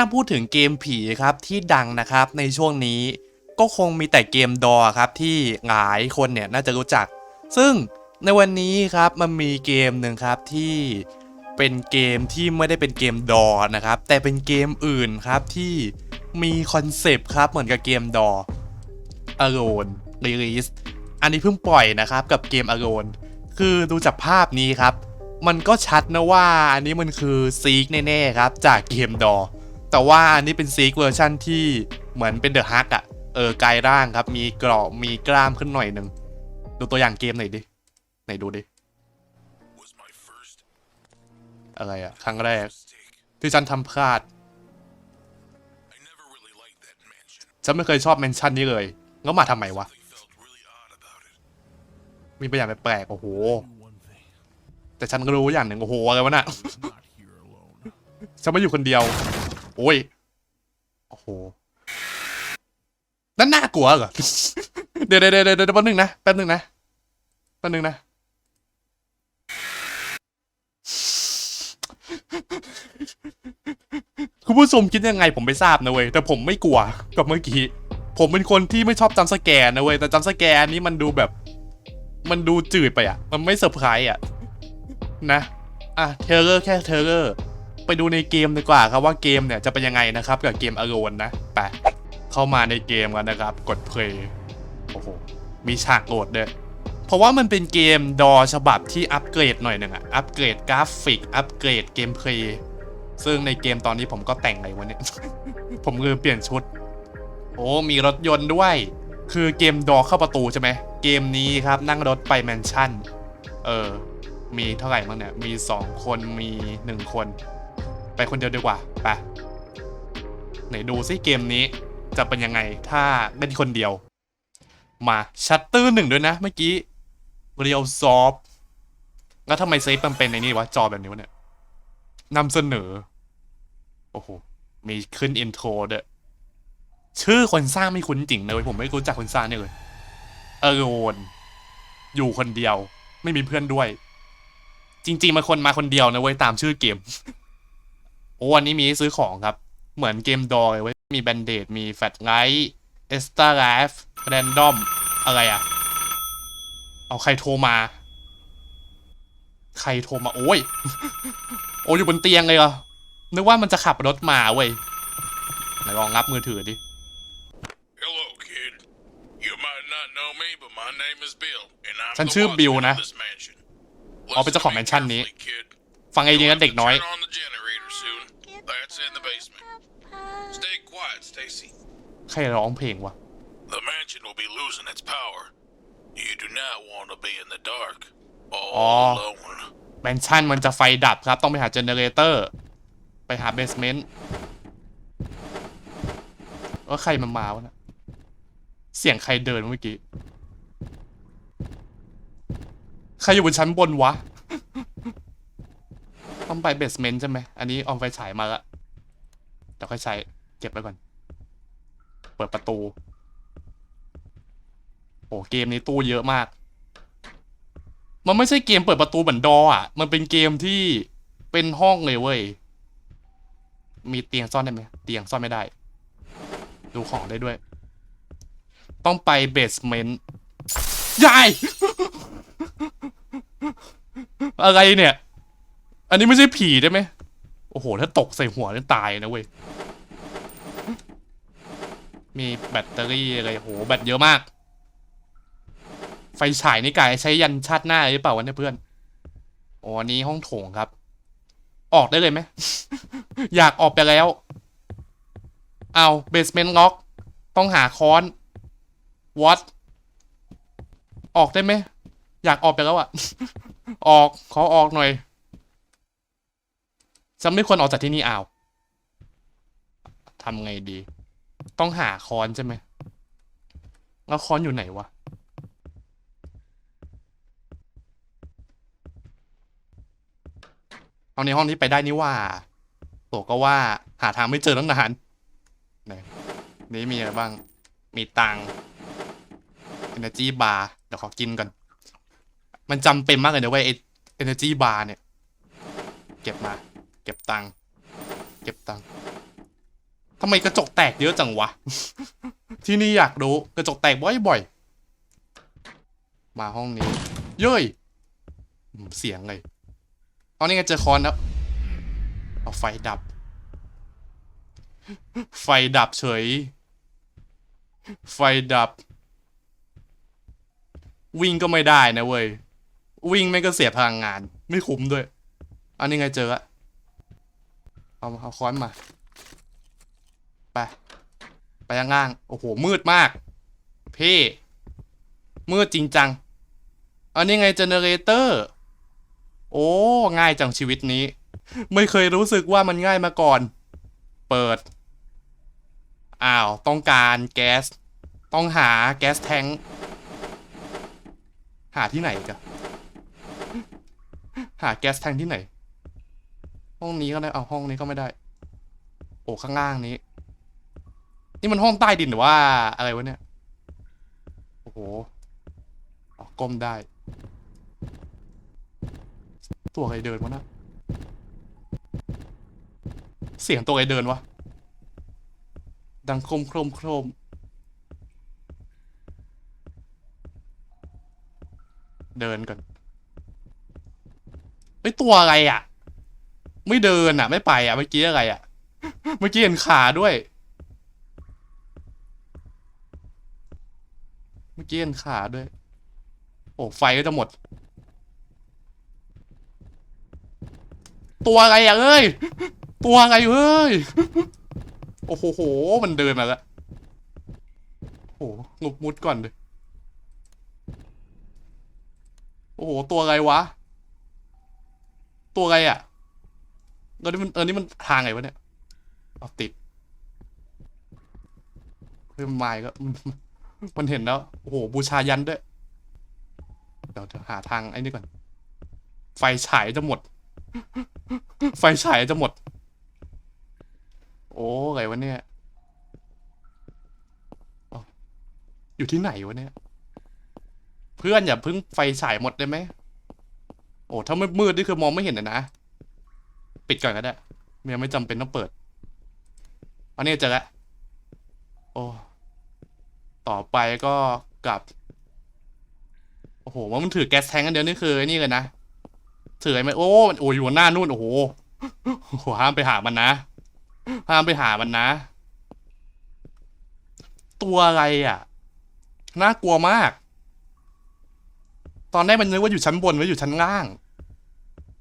ถ้าพูดถึงเกมผีครับที่ดังนะครับในช่วงนี้ก็คงมีแต่เกมดอครับที่หลายคนเนี่ยน่าจะรู้จัก ซึ่งในวันนี้ครับมันมีเกมหนึ่งครับที่เป็นเกมที่ไม่ได้เป็นเกมดอนะครับ แต่เป็นเกมอื่นครับที่มีคอนเซปต์ครับเหมือนกับเกมดอ Alone Release อันนี้เพิ่งปล่อยนะครับกับเกม Alone คือดูจากภาพนี้ครับ มันก็ชัดนะว่าอันนี้มันคือซีกแน่ๆครับจากเกมดอ แต่ว่าอันนี้เป็นซีกเวอร์ชั่นที่เหมือนเป็นเดอะฮักอะเออกายร่างครับ มีกรอบมีกล้ามขึ้นหน่อยหนึ่งดูตัวอย่างเกมหน่อยดิไหนดูดิอะไรอะครั้งแรก ที่ฉันทำพลาดฉันไม่เคยชอบเมนชั่นนี้เลยแล้วมาทำไมวะ มีบางอย่างแปลกๆโอ้โห แต่ฉันก็รู้อย่างหนึ่งโอ้โหอะไรวะน่ะฉันไม่อยู่คนเดียว โอ้ย โอ้โห นั่นน่ากลัวเหรอ เดี๋ยวเดี๋ยวเดี๋ยวเดี๋ยวแป๊บนึงนะ แป๊บนึงนะ แป๊บนึงนะ คุณผู้ชมคิดยังไงผมไม่ทราบนะเว้ย แต่ผมไม่กลัวกับเมื่อกี้ ผมเป็นคนที่ไม่ชอบจำสแกนนะเว้ย แต่จำสแกนนี้มันดูแบบ มันดูจืดไปอะ มันไม่เซอร์ไพรส์อะ นะ อะ เทเลอร์แค่เทเลอร์ ไปดูในเกมดีกว่าครับว่าเกมเนี่ยจะเป็นยังไงนะครับกับเกมอโ n นนะไปเข้ามาในเกมกันนะครับ กดเพลย์โอ้โหมีฉากโหลดด้วยเพราะว่ามันเป็นเกมดอฉบับที่อัปเกรดหน่อยหนึ่งอะอัปเกรดกราฟิกอัปเกรดเกมเพลย์ซึ่งในเกมตอนนี้ผมก็แต่งอะไรวะเนี่ยผมลืมเปลี่ยนชุด โอ้มีรถยนต์ด้วย คือเกมดอเข้าประตูใช่ไหมเกมนี้ครับนั่งรถไปแมนชั่น เออ มีเท่าไหร่บ้างเนี่ย มี 2 คนมี 1 คน ไปคนเดียวดีกว่าไปไหนดูซิเกมนี้จะเป็นยังไงถ้าเล่นคนเดียว มาชัตเตอร์หนึ่งด้วยนะ เมื่อกี้เรียวซอฟแล้วทำไมเซฟมันเป็นในนี่วะ จอแบบนี้วะเนี่ยนำเสนอ โอ้โห มีขึ้นอินโทรด้วยชื่อคนสร้างไม่คุ้นจริงเลย ผมไม่รู้จักคนสร้างเนี่ยเลยเออโอนอยู่คนเดียว ไม่มีเพื่อนด้วย จริง ๆมันคนมาคนเดียวนะเว้ยตามชื่อเกม โอ้อันนี้มีให้ซื้อของครับ เหมือนเกมดอยเว้ย มีแบนเดดมีแฟลชไลท์เอสตาไลฟ์แรนดอม อะไรอะเอาใครโทรมา ใครโทรมา โอ้ย โอ้ยอยู่บนเตียงเลยเหรอ นึกว่ามันจะขับรถมาเว้ยไหนลองรับมือถือดิ Hello, kid. You might not know me, but my name is Bill, and I'm ฉัน the ชื่อ watchman บิล of นะ this mansion. อ๋อเป็นเจ้าของแมนชั่นนี้ Listen to me carefully, kid. ฟังไอ้ดี You'll นะ have เด็ก to น้อย That's in the basement. Stay quiet, Stacy. ใครร้องเพลงวะ The mansion will be losing its power. You do not want to be in the dark, all Oh. alone. แมนชั่นมันจะไฟดับครับ ต้องไปหาเจเนเรเตอร์ ไปหาเบสเมนต์ว่าใครมามาวะนะเสียงใครเดินเมื่อกี้ ใครอยู่บนชั้นบนวะ ต้องไปเบสเมนต์ใช่ไหม อันนี้เอาไฟฉายมาละ เดี๋ยวค่อยใช้เก็บไว้ก่อน เปิดประตู โอ้เกมนี้ตู้เยอะมาก มันไม่ใช่เกมเปิดประตูเหมือนดออะ มันเป็นเกมที่เป็นห้องเลยเว้ย มีเตียงซ่อนได้ไหม เตียงซ่อนไม่ได้ ดูของได้ด้วย ต้องไปเบสเมนต์ยายอะไรเนี่ย อันนี้ไม่ใช่ผีได้ไหม โอ้โห ถ้าตกใส่หัวนี่ตายนะเว้ย มีแบตเตอรี่อะไรโห แบตเยอะมาก ไฟฉายนี่กายใช้ยันชาติหน้าหรือเปล่าวะเนี่ยเพื่อน อ๋ออันนี้ห้องโถงครับ ออกได้เลยไหม อยากออกไปแล้ว เอาเบสเมนต์ล็อก ต้องหาค้อนวอตออกได้ไหม อยากออกไปแล้วอะ ออก ขอออกหน่อย ฉันไม่ควรออกจากที่นี่เอาวทำไงดี ต้องหาค้อนใช่ไหมแล้วค้อนอยู่ไหนวะเอาในห้องนี้ไปได้นี่ว่าโตก็ว่าหาทางไม่เจอตั้งนานนนี่มีอะไรบ้าง มีตัง energy bar เดี๋ยวขอกินก่อน มันจำเป็นมากเลยนะเว้ยไอ้ energy bar เนี่ย เก็บมา ก็บตังค์เก็บตังค์ทำไมกระจกแตกเยอะจังวะ ที่นี่อยากรู้กระจกแตกบ่อยๆ มาห้องนี้ เย้ย เสียงเลยเอานี่ไงเจอคอนแล้วเอาไฟดับ ไฟดับเฉย ไฟดับ วิ่งก็ไม่ได้นะเว้ย วิ่งไม่ก็เสียพลังงาน ไม่คุ้มด้วย อันนี้ไงเจออะ เอาเอาค้อนมา ไป ไปข้างล่าง โอ้โห มืดมาก พี่ มืดจริงจัง อันนี้ไงเจเนเรเตอร์ โอ้ ง่ายจังชีวิตนี้ ไม่เคยรู้สึกว่ามันง่ายมาก่อน เปิด อ้าว ต้องการแก๊ส ต้องหาแก๊สแทงหาที่ไหนกันหาแก๊สแทงที่ไหน ห้องนี้ก็ได้เอาห้องนี้ก็ไม่ได้ โอ้ข้างล่างนี้ นี่มันห้องใต้ดินหรือว่าอะไรวะเนี่ยโอ้โหออก้มได้ ตัวใครเดินวะนะเสียงตัวใครเดินวะดังโครมโครมโครมเดินก่อนเฮ้ยตัวอะไรอะ ไม่เดินอะ ไม่ไปอะเมื่อกี้อะไรอะ เมื่อกี้เห็นขาด้วย เมื่อกี้เห็นขาด้วย โอ้ไฟก็จะหมด ตัวอะไรอะเอ้ย ตัวอะไรเอ้ย โอ้โห มันเดินมาแล้วโอ้โหงบมุดก่อนเลยโอ้โห ตัวอะไรวะ ตัวอะไรอะ เออนี่มันเออนี่มันทางไงวะเนี่ยเอาติดเพิ่มไม้ก็ มันเห็นแล้ว โอ้โห บูชายันด้วย เดี๋ยวเดี๋ยวหาทางไอ้นี่ก่อน ไฟฉายจะหมด ไฟฉายจะหมด โอ้อะไรวะเนี่ยอ๋ออยู่ที่ไหนวะเนี่ย เพื่อนอย่าเพิ่งไฟฉายหมดได้ไหม โอ้ ถ้ามืดมืดๆนี่คือมองไม่เห็นเลยนะ ปิดก่อนก็ได้ยังไม่จำเป็นต้องเปิดอันนี้เจอแล้วโอ้ต่อไปก็กลับ โอ้โหว่ามันถือแก๊สแทงกันเดียวนี่คือนี่เลยนะถือไอ้ไหมโอ้มันโอ้ยอยู่หน้านู่นโอ้โหโหห้ามไปหามันนะห้ามไปหามันนะ ตัวอะไรอะน่ากลัวมาก ตอนแรกมันนึกว่าอยู่ชั้นบนไว้อยู่ชั้นล่าง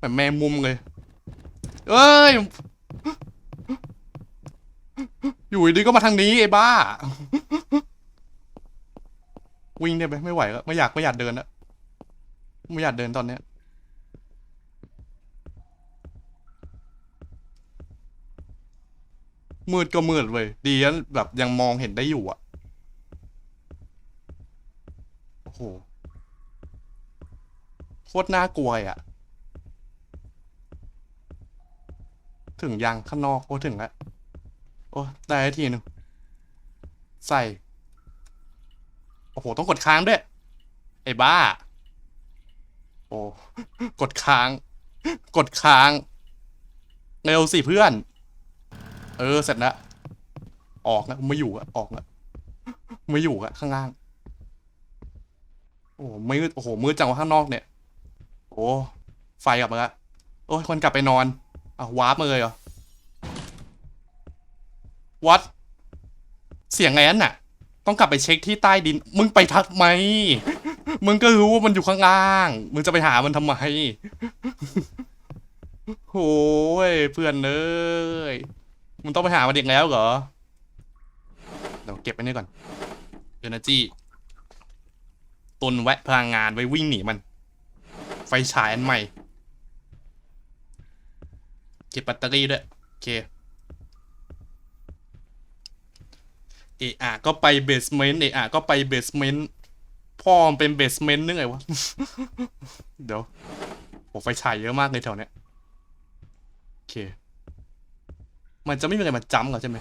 แบบแมงมุมเลย เอ้ย อยู่ดีก็มาทางนี้ไอ้บ้า วิ่งได้ไหมไม่ไหวแล้วไม่อยากไม่อยากเดินแล้วไม่อยากเดินตอนเนี้ยมืดก็มืดเว้ยดีนะแบบยังมองเห็นได้อยู่อะโอ้โห โคตรน่ากลัวอะ ถึงยังข้างนอก โอ้ถึงแล้วโอ้ได้แล้วทีหนึงใส่ โอ้โห ต้องกดค้างด้วย ไอ้บ้า โอ้กดค้าง กดค้าง เร็วสิเพื่อน เออ เสร็จแล้วออกนะไม่อยู่อะออกละไม่อยู่อะข้างล่าง โอ้มืดโอ้โหมืดจังว่าข้างนอกเนี่ย โอ้ไฟกลับมาละโอ้ยคนกลับไปนอน อะวาร์ปมาเลยเหรอวัดเสียงไงนั่นน่ะ ต้องกลับไปเช็คที่ใต้ดิน มึงไปทักไหม มึงก็รู้ว่ามันอยู่ข้างล่าง มึงจะไปหามันทำไมโอ้ยเพื่อนเอ้ยมึงต้องไปหามันเด็กแล้วเหรอเดี๋ยวเก็บไปนี่ก่อนเอเนจีตุนแวะพลังงานไว้วิ่งหนีมัน ไฟฉายอันใหม่ เก็บแบตเตอรี่ด้วยโอเคเออะก็ไปเบสเมนต์เออะก็ไปเบสเมนต์พ่อมันเป็นเบสเมนต์นึกไงวะ เดี๋ยวโอ้ไฟฉายเยอะมากเลยแถวเนี้ยโอเค มันจะไม่มีอะไรมาจ้ำหรอใช่ไหม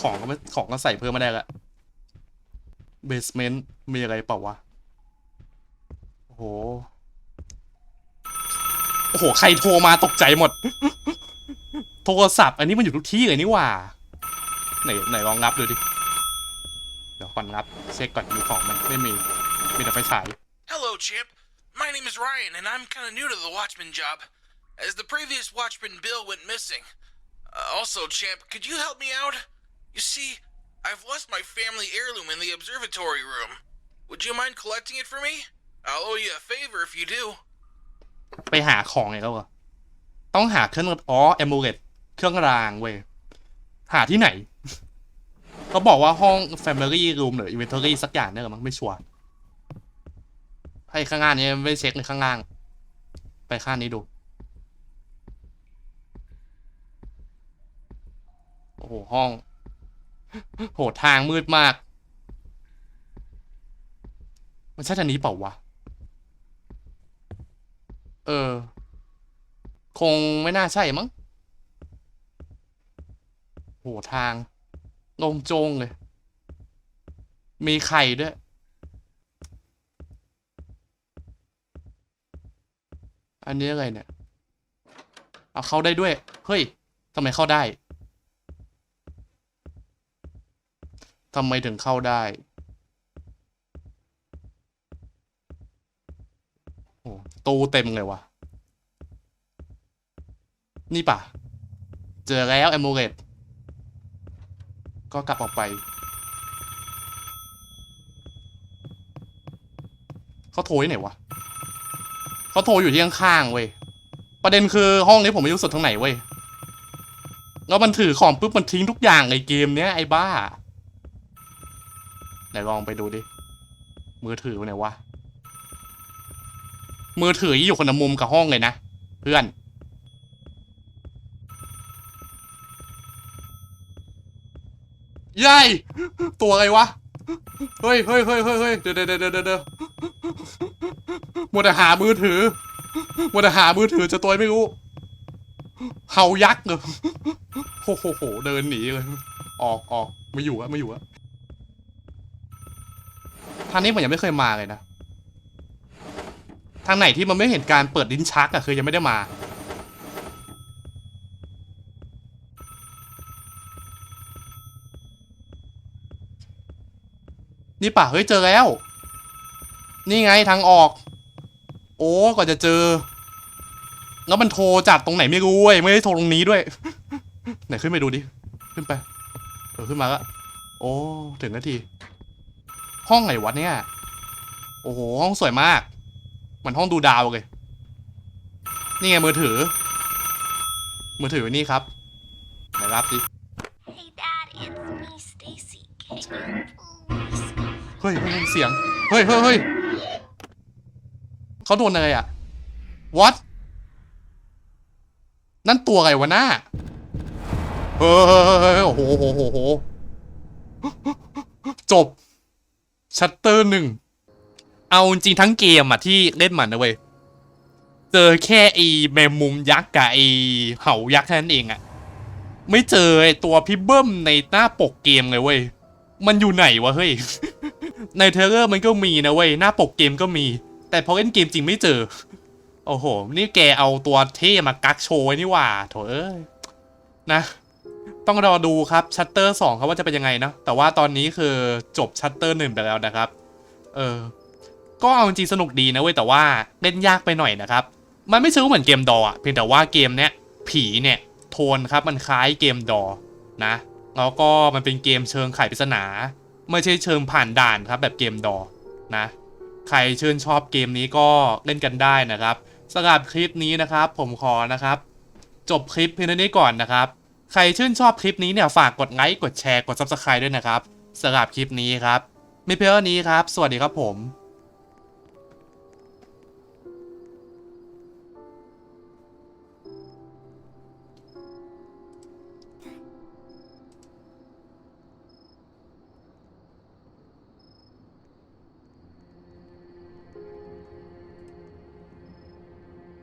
ของก็ไม่ของก็ใส่เพิ่มไมาได้ละเบสเมนต์มีอะไรเปล่าวะโอ้โห โอ้โห ใครโทรมาตกใจหมด โทรศัพท์ อันนี้มันอยู่ทุกที่เลยนี่หว่า ไหนไหนลองงับดูดิ เดี๋ยวก่อนงับเช็คก่อนมีของไหมไม่มี มีแต่ไฟฉาย Hello, Chip. My name is Ryan, and I'm kind of new to the Watchman job, as the previous Watchman Bill went missing. Uh, also, Champ, could you help me out? You see, I've lost my family heirloom in the observatory room. Would you mind collecting it for me? I'll owe you a favor if you do. ไปหาของไงแล้วเหรอต้องหาเครื่องอ๋อเอมูเลตเครื่องรางเว้ยหาที่ไหนเขาบอกว่าห้อง Family Room หรือ Inventory สักอย่างเนี่ยเหรอมั้งไม่ชัวร์ให้ข้างล่างนี้ไม่เช็คเลยข้างล่าง ไปข้างนี้ดู โอ้โห ห้อง โหทางมืดมาก มันใช่ทางนี้เปล่าวะ เออ คงไม่น่าใช่มั้งโหทางลงโจงเลย มีไข่ด้วย อันนี้อะไรเนี่ย เอาเข้าได้ด้วย เฮ้ยทำไมเข้าได้ทำไมถึงเข้าได้ ตู้เต็มเลยวะนี่ป่ะ เจอแล้วแอมูเลตก็กลับออกไป เขาโทรที่ไหนวะเขาโทรอยู่ที่ข้างๆเว้ย ประเด็นคือห้องนี้ผมไม่รู้สุดทางไหนเว้ย แล้วมันถือของปุ๊บมันทิ้งทุกอย่างในเกมเนี้ยไอ้บ้า ไหนลองไปดูดิ มือถือไหนวะ มือถืออยู่คนละมุมกับห้องเลยนะ เพื่อนยัยตัวอะไรวะ เฮ้ยเฮ้ยเฮ้ยเฮ้ยเฮ้ยเดี๋ยวเดี๋ยวเดี๋ยวเดี๋ยวมัวแต่หามือถือมัวแต่หามือถือจะตัวไม่รู้เห่ายักษ์เหรอโอ้โหโหเดินหนีเลย ออกออกไม่อยู่อะไม่อยู่อะทางนี้ผมยังไม่เคยมาเลยนะ ทางไหนที่มันไม่เห็นการเปิดลิ้นชักอะคือยังไม่ได้มา นี่ป่ะเฮ้ยเจอแล้ว นี่ไงทางออก โอ้กว่าจะเจอ แล้วมันโทรจากตรงไหนไม่รู้เว้ยไม่ได้โทรตรงนี้ด้วย ไหนขึ้นไปดูดิ ขึ้นไปเออขึ้นมาล้วโอ้ ถึงนาที ห้องไหนวะเนี่ย โอ้โห ห้องสวยมาก เหมือนห้องดูดาวเลย นี่ไงมือถือ มือถือนี่ครับไหนรับดิ Hey, Dad, it's me, Stacy. Can you please come เฮ้ยเฮ้ยเสียง เฮ้ยเฮ้ยเฮ้ยเขาโดนอะไรอะ what นั่นตัวอะไรวะหน้าเฮ้ยเฮ้ยเฮ้ยเฮ้ยโอ้โหโอ้โหโอ้โหจบชัตเตอร์หนึ่ง เอาจริงทั้งเกมอะที่เล่นมันนะเว้ย เจอแค่ไอ้แมงมุมยักษ์กับไอ้เห่ายักษ์แค่นั้นเองอะไม่เจอไอ้ตัวพี่เบิ้มในหน้าปกเกมเลยเว้ย มันอยู่ไหนวะเฮ้ย ในเทเลอร์มันก็มีนะเว้ย หน้าปกเกมก็มี แต่พอเล่นเกมจริงไม่เจอ โอ้โห นี่แกเอาตัวเท่มากักโชว์นี่ว่าโถเอ้ย นะต้องรอดูครับชัตเตอร์สองครับว่าจะเป็นยังไงนะแต่ว่าตอนนี้คือจบชัตเตอร์หนึ่งไปแล้วนะครับ เออ ก็เอาจริงสนุกดีนะเว้ยแต่ว่าเล่นยากไปหน่อยนะครับ มันไม่ซื้อเหมือนเกมดออะเพียงแต่ว่าเกมเนี้ยผีเนี่ยโทนครับมันคล้ายเกมดอนะแล้วก็มันเป็นเกมเชิงไขปริศนา ไม่ใช่เชิงผ่านด่านครับแบบเกมดอนะ ใครชื่นชอบเกมนี้ก็เล่นกันได้นะครับสำหรับคลิปนี้นะครับ ผมขอนะครับ จบคลิปเพียงเท่านี้ก่อนนะครับ ใครชื่นชอบคลิปนี้เนี่ยฝากกดไลค์กดแชร์กด Subscribe ด้วยนะครับสำหรับคลิปนี้ครับมีเพียงเท่านี้ครับ สวัสดีครับผม